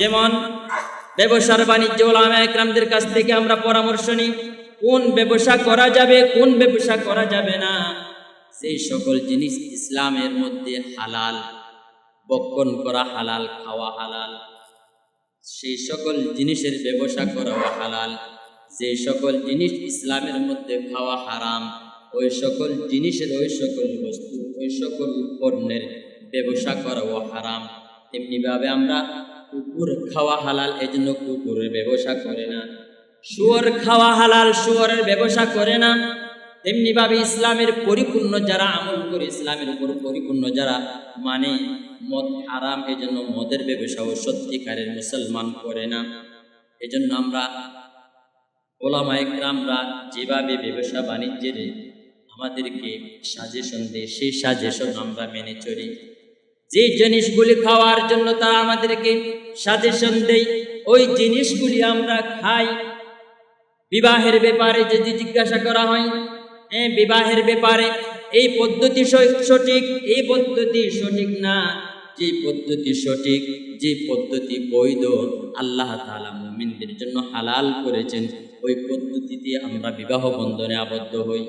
যেমন ব্যবসার বাণিজ্য ওলামা একরামদের কাছ থেকে আমরা পরামর্শ নিই, কোন ব্যবসা করা যাবে, কোন ব্যবসা করা যাবে না। সেই সকল জিনিস ইসলামের মধ্যে হালাল, বক্ষণ করা হালাল, খাওয়া হালাল। সেই সকল জিনিসের ব্যবসা করাও হালাল। যে সকল জিনিস ইসলামের মধ্যে খাওয়া হারাম, ওই সকল জিনিসের, ওই সকল বস্তু, ওই সকল পণ্যের ব্যবসা করাও হারাম। তেমনিভাবে আমরা কুকুর খাওয়া হালাল এই জন্য কুকুরের ব্যবসা করে না। শুয়োর খাওয়া হালাল, শুয়োরের ব্যবসা করে না। তেমনিভাবে ইসলামের পরিপূর্ণ যারা আমল করে, ইসলামের উপর পরিপূর্ণ যারা মানে মদ হারাম এই জন্য মদের ব্যবসা ও সত্যিকারের মুসলমান করে না। এজন্য আমরা ওলামায়ে গ্রামরা যেভাবে ব্যবসা বাণিজ্যের আমাদেরকে সাজেশন দেয়, সেই সাজেশন আমরা মেনে চলি। যে জিনিসগুলি খাওয়ার জন্য তারা আমাদেরকে সাজেশন দেয়, ওই জিনিসগুলি আমরা খাই। বিবাহের ব্যাপারে যদি জিজ্ঞাসা করা হয় হ্যাঁ বিবাহের ব্যাপারে এই পদ্ধতি সঠিক, এই পদ্ধতি সঠিক না? যে পদ্ধতি সঠিক, যে পদ্ধতি বৈধ, আল্লাহ তালা মুমিনদের জন্য হালাল করেছেন, ওই পদ্ধতিতে আমরা বিবাহ বন্ধনে আবদ্ধ হই।